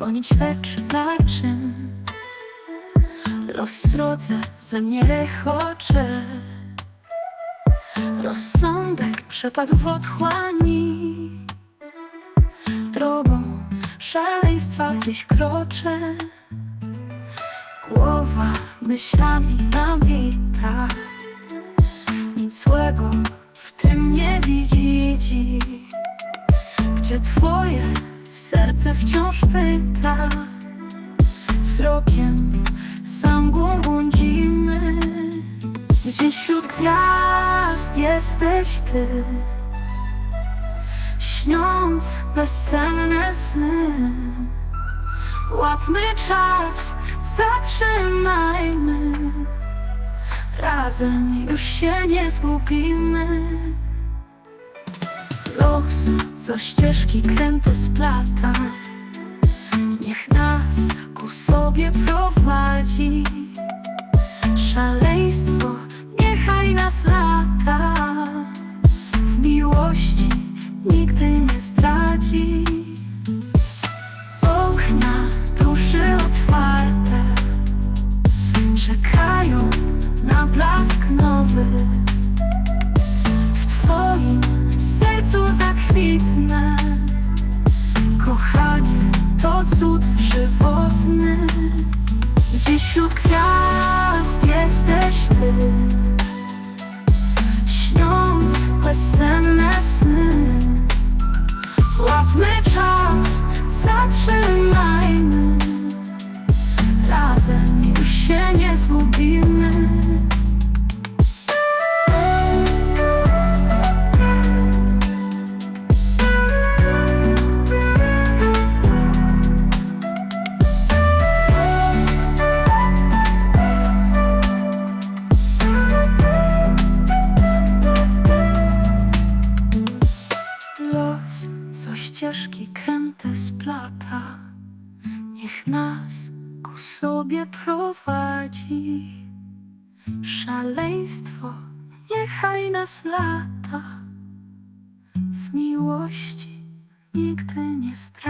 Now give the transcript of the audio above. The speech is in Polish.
gonić, lecz za czym? Los drodze ze mnie rechocze Rozsądek przepadł w otchłani. Drogą szaleństwa gdzieś kroczę. Głowa myślami nabita Nic złego w tym nie serce wciąż pyta. Wzrokiem sam błądzimy. Gdzieś wśród gwiazd jesteś ty. Śniąc bezsenne sny. Łapmy czas, zatrzymajmy. Razem już się nie zgubimy. Los, co ścieżki kręte splata Niech nas ku sobie prowadzi. Szaleństwo niechaj nas lata. W miłości nigdy nie zdradzi Okna duszy otwarte. Czekają na blask nowy ścieżki kręte splata Niech nas ku sobie prowadzi. Szaleństwo niechaj nas lata. W miłości nigdy nie straci